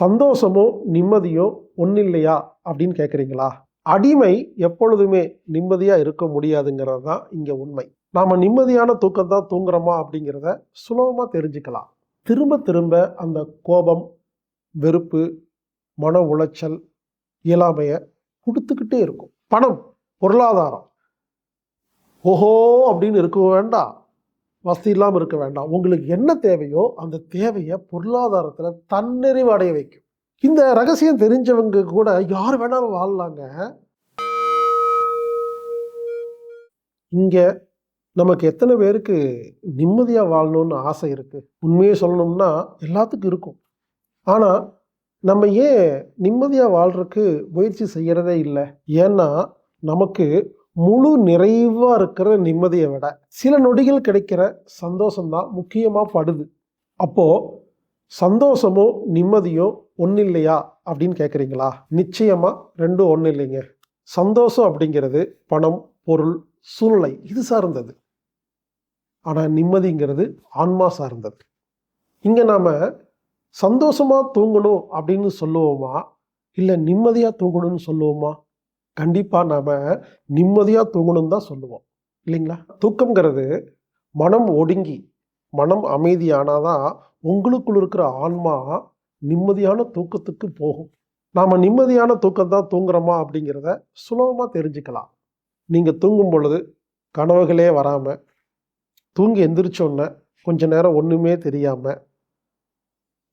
சந்தோஷமோ நிம்மதியோ ஒன்றும் இல்லையா அப்படின்னு கேட்குறீங்களா அடிமை எப்பொழுதுமே நிம்மதியாக இருக்க முடியாதுங்கிறது தான் இங்கே உண்மை. நாம் நிம்மதியான தூக்கம் தான் தூங்குறோமா அப்படிங்கிறத சுலபமாக தெரிஞ்சுக்கலாம். திரும்ப திரும்ப அந்த கோபம் வெறுப்பு மன உளைச்சல் இயலாமையை கொடுத்துக்கிட்டே இருக்கும். பணம் பொருளாதாரம். ஓஹோ அப்படின்னு இருக்க வேண்டாம். வசதி இல்லாமல் இருக்க வேண்டாம். உங்களுக்கு என்ன தேவையோ அந்த தேவையை பொருளாதாரத்தில் தன்னிறைவு அடைய வைக்கும். இந்த ரகசியம் தெரிஞ்சவங்க கூட யார் வேணாலும் வாழலாங்க. இங்கே நமக்கு எத்தனை பேருக்கு நிம்மதியாக வாழணும்னு ஆசை இருக்குது உண்மையை சொல்லணும்னா எல்லாத்துக்கும் இருக்கும். ஆனால் நம்ம ஏன் நிம்மதியாக வாழ்கிறதுக்கு முயற்சி செய்கிறதே இல்லை. ஏன்னா நமக்கு முழு நிறைவாக இருக்கிற நிம்மதியை விட சில நொடிகள் கிடைக்கிற சந்தோஷம்தான் முக்கியமாக படுது. அப்போது சந்தோஷமோ நிம்மதியோ ஒன்றும் இல்லையா அப்படின்னு கேட்குறீங்களா நிச்சயமாக ரெண்டும் ஒன்றும் இல்லைங்க சந்தோஷம் அப்படிங்கிறது பணம் பொருள் சூழ்நிலை இது சார்ந்தது. ஆனால் நிம்மதிங்கிறது ஆன்மா சார்ந்தது. இங்கே நாம் சந்தோஷமாக தூங்கணும் அப்படின்னு சொல்லுவோமா? இல்லை நிம்மதியாக தூங்கணும்னு சொல்லுவோமா? கண்டிப்பாக நாம் நிம்மதியாக தூங்கணும்னு தான் சொல்லுவோம். இல்லைங்களா? தூக்கங்கிறது மனம் ஒடுங்கி மனம் அமைதியானாதான் உங்களுக்குள் இருக்கிற ஆன்மா நிம்மதியான தூக்கத்துக்கு போகும். நாம் நிம்மதியான தூக்கம் தான் தூங்குறோமா அப்படிங்கிறத சுலபமாக தெரிஞ்சுக்கலாம். நீங்கள் தூங்கும் பொழுது கனவுகளே வராமல் தூங்கி எந்திரிச்சோன்னே கொஞ்ச நேரம் ஒன்றுமே தெரியாமல்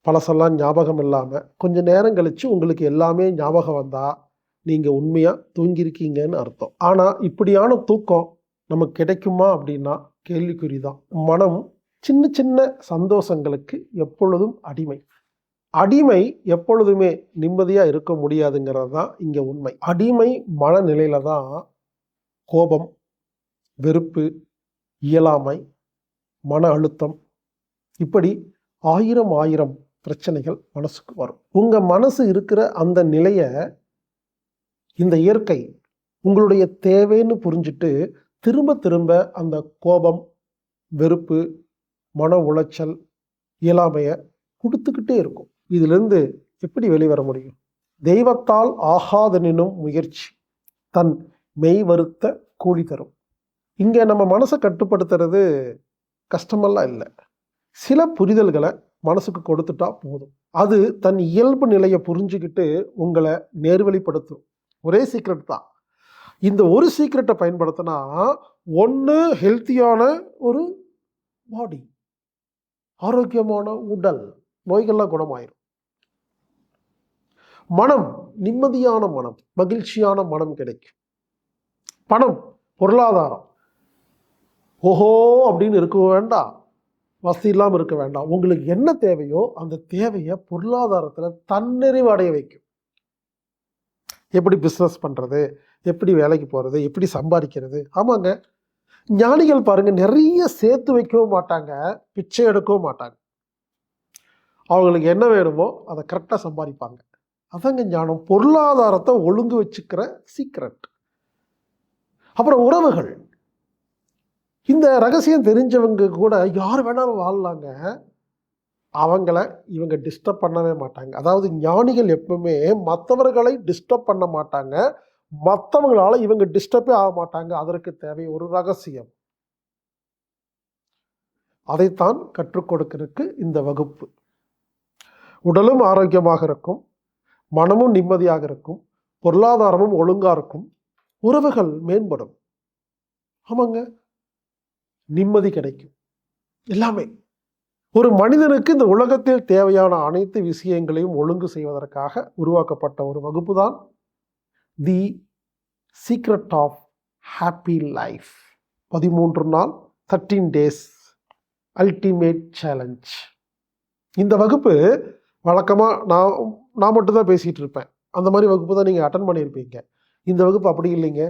பழசெல்லாம் ஞாபகம் இல்லாமல் கொஞ்சம் நேரம் கழித்து உங்களுக்கு எல்லாமே ஞாபகம் வந்தால் நீங்கள் உண்மையாக தூங்கியிருக்கீங்கன்னு அர்த்தம். ஆனால் இப்படியான தூக்கம் நமக்கு கிடைக்குமா அப்படின்னா கேள்விக்குறி தான் மனம் சின்ன சின்ன சந்தோஷங்களுக்கு எப்பொழுதும் அடிமை. அடிமை எப்பொழுதுமே நிம்மதியாக இருக்க முடியாதுங்கிறது தான் இங்கே உண்மை. அடிமை மனநிலையில தான் கோபம் வெறுப்பு இயலாமை மன அழுத்தம் இப்படி ஆயிரம் ஆயிரம் பிரச்சனைகள் மனசுக்கு வரும். உங்கள் மனசு இருக்கிற அந்த நிலையை இந்த இயற்கை உங்களுடைய தேவைன்னு புரிஞ்சுட்டு திரும்ப திரும்ப அந்த கோபம் வெறுப்பு மன உளைச்சல் இயலாமையை கொடுத்துக்கிட்டே இருக்கும். இதிலிருந்து எப்படி வெளிவர முடியும்? தெய்வத்தால் ஆகாதனினும் முயற்சி தன் மெய் வருத்த கூலி தரும். இங்கே நம்ம மனசை கட்டுப்படுத்துறது கஷ்டமெல்லாம் இல்லை. சில புரிதல்களை மனசுக்கு கொடுத்துட்டா போதும். அது தன் இயல்பு நிலையை புரிஞ்சுக்கிட்டு உங்களை நேர்வழிப்படுத்தும். ஒரே சீக்ரெட் தான். இந்த ஒரு சீக்ரெட்டை பயன்படுத்தினா ஒன்று ஹெல்த்தியான ஒரு பாடி ஆரோக்கியமான உடல் நோய்கள்லாம் குணமாயிரும். மனம் நிம்மதியான மனம் மகிழ்ச்சியான மனம் கிடைக்கும். பணம் பொருளாதாரம். ஓஹோ அப்படின்னு இருக்க வேண்டாம். வசதி இல்லாமல் இருக்க வேண்டாம். உங்களுக்கு என்ன தேவையோ அந்த தேவையை பொருளாதாரத்தில் தன்னிறைவு அடைய வைக்கும். எப்படி பிஸ்னஸ் பண்ணுறது எப்படி வேலைக்கு போகிறது எப்படி சம்பாதிக்கிறது. ஆமாங்க. ஞானிகள் பாருங்கள் நிறைய சேர்த்து வைக்கவும் மாட்டாங்க பிச்சை எடுக்கவும் மாட்டாங்க. அவங்களுக்கு என்ன வேணுமோ அதை கரெக்டாக சம்பாதிப்பாங்க. அதாங்க ஞானம். பொருளாதாரத்தை ஒழுங்கு வச்சுக்கிற சீக்ரெட் அப்புறம் உறவுகள். இந்த ரகசியம் தெரிஞ்சவங்க கூட யார் வேணாலும் வாழலாங்க. அவங்கள இவங்க டிஸ்டர்ப் பண்ணவே மாட்டாங்க. அதாவது ஞானிகள் எப்பவுமே மற்றவர்களை டிஸ்டர்ப் பண்ண மாட்டாங்க. மற்றவங்களால இவங்க டிஸ்டர்பே ஆக மாட்டாங்க. அதற்கு தேவை ஒரு ரகசியம். அதைத்தான் கற்றுக் கொடுக்கிறதுக்கு இந்த வகுப்பு. உடலும் ஆரோக்கியமாக இருக்கும். மனமும் நிம்மதியாக இருக்கும். பொருளாதாரமும் ஒழுங்காக இருக்கும். உறவுகள் மேம்படும். ஆமாங்க. நிம்மதி கிடைக்கும். எல்லாமே. ஒரு மனிதனுக்கு இந்த உலகத்தில் தேவையான அனைத்து விஷயங்களையும் ஒழுங்கு செய்வதற்காக உருவாக்கப்பட்ட ஒரு வகுப்பு தான் the secret of happy life. பதிமூன்று நாள் தேர்ட்டீன் டேஸ் அல்டிமேட் சேலஞ்ச் இந்த வகுப்பு வழக்கமாக நான் நான் மட்டும்தான் பேசிகிட்டு இருப்பேன். அந்த மாதிரி வகுப்பு தான் நீங்கள் அட்டன் பண்ணியிருப்பீங்க. இந்த வகுப்பு அப்படி இல்லைங்க.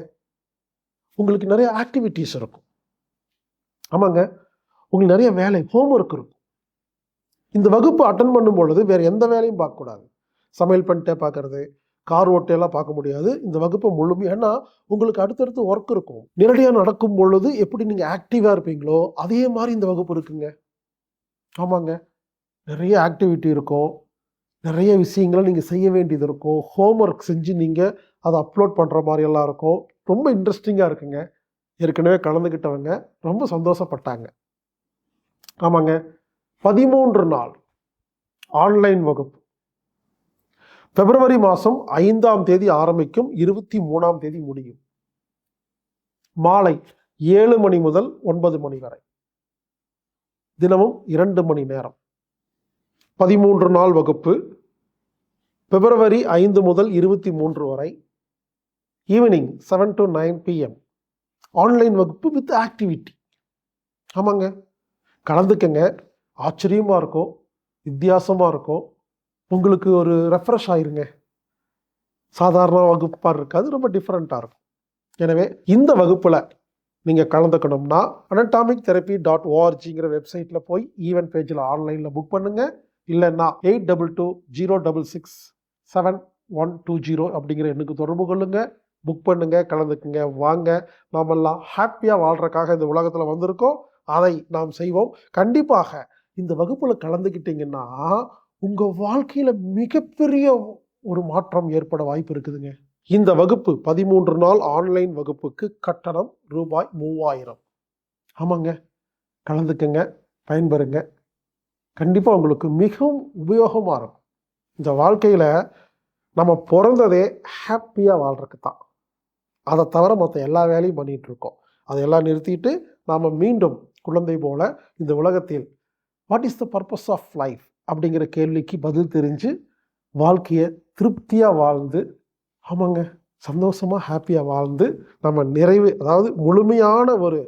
உங்களுக்கு நிறைய ஆக்டிவிட்டீஸ் இருக்கும். ஆமாங்க. உங்களுக்கு நிறைய வேலை ஹோம் ஒர்க் இருக்கும். இந்த வகுப்பு அட்டன் பண்ணும் பொழுது வேறு எந்த வேலையும் பார்க்கக்கூடாது. சமையல் பண்ணிட்டே பார்க்கறது கார் ஓட்டையெல்லாம் பார்க்க முடியாது. இந்த வகுப்பை முழுமையாக ஏன்னா உங்களுக்கு அடுத்தடுத்து ஒர்க் இருக்கும். நேரடியாக நடக்கும் பொழுது எப்படி நீங்கள் ஆக்டிவாக இருப்பீங்களோ அதே மாதிரி இந்த வகுப்பு இருக்குங்க. ஆமாங்க. நிறைய ஆக்டிவிட்டி இருக்கும். நிறைய விஷயங்களை நீங்கள் செய்ய வேண்டியது இருக்கும். ஹோம்ஒர்க் செஞ்சு நீங்கள் அதை அப்லோட் பண்ணுற மாதிரியெல்லாம் இருக்கும். ரொம்ப இன்ட்ரெஸ்டிங்காக இருக்குங்க. ஏற்கனவே கலந்துக்கிட்டவங்க ரொம்ப சந்தோஷப்பட்டாங்க. ஆமாங்க. பதிமூன்று நாள் ஆன்லைன் வகுப்பு. பிப்ரவரி மாதம் ஐந்தாம் தேதி ஆரம்பிக்கும் இருபத்தி மூணாம் தேதி முடியும். மாலை ஏழு மணி முதல் ஒன்பது மணி வரை. தினமும் இரண்டு மணி நேரம். பதிமூன்று நாள் வகுப்பு. பிப்ரவரி ஐந்து முதல் இருபத்தி மூன்று வரை. Evening seven to nine PM online வகுப்பு வித் ஆக்டிவிட்டி ஆமாங்க. கலந்துக்கங்க. ஆச்சரியமாக இருக்கும் வித்தியாசமாக இருக்கும் உங்களுக்கு ஒரு ரெஃப்ரெஷ் ஆயிருங்க. சாதாரண வகுப்பாக இருக்காது ரொம்ப டிஃப்ரெண்ட்டாக இருக்கும். எனவே இந்த வகுப்பில் நீங்கள் கலந்துக்கணும்னா அனட்டாமிக் தெரப்பி டாட் ஓஆர்ஜிங்கிற வெப்சைட்டில் போய் ஈவென்ட் பேஜில் ஆன்லைனில் புக் பண்ணுங்கள் இல்லைன்னா eight double two zero double six seven one two zero அப்படிங்கிற எண்ணுக்கு தொடர்பு கொள்ளுங்கள் புக் பண்ணுங்கள் கலந்துக்குங்க வாங்க. நாமெல்லாம் ஹாப்பியாக வாழ்கிறக்காக இந்த உலகத்தில் வந்திருக்கோம். அதை நாம் செய்வோம். கண்டிப்பாக இந்த வகுப்பில் கலந்துக்கிட்டீங்கன்னா உங்கள் வாழ்க்கையில் மிகப்பெரிய ஒரு மாற்றம் ஏற்பட வாய்ப்பு இருக்குதுங்க. இந்த வகுப்பு பதிமூன்று நாள் ஆன்லைன் வகுப்புக்கு கட்டணம் ரூபாய் மூவாயிரம். ஆமாங்க. கலந்துக்கங்க பயன்பெறுங்க. கண்டிப்பாக உங்களுக்கு மிகவும் உபயோகமாக இருக்கும். இந்த வாழ்க்கையில் நம்ம பிறந்ததே ஹாப்பியாக வாழ்றதுக்கு தான் அதை தவிர மற்ற எல்லா வேலையும் பண்ணிகிட்டு இருக்கோம். அதையெல்லாம் நிறுத்திட்டு நாம் மீண்டும் குழந்தை போல இந்த உலகத்தில் what is the purpose of life அப்படிங்கிற கேள்விக்கு பதில் தெரிஞ்சு வாழ்க்கையை திருப்தியாக வாழ்ந்து ஆமாங்க சந்தோஷமாக ஹாப்பியாக வாழ்ந்து நம்ம நிறைவு அதாவது முழுமையான ஒரு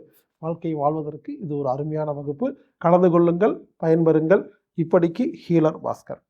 வாழ்க்கையை வாழ்வதற்கு இது ஒரு அருமையான வகுப்பு. கலந்து கொள்ளுங்கள் பயன்பெறுங்கள். இப்படிக்கு ஹீலர் பாஸ்கர்.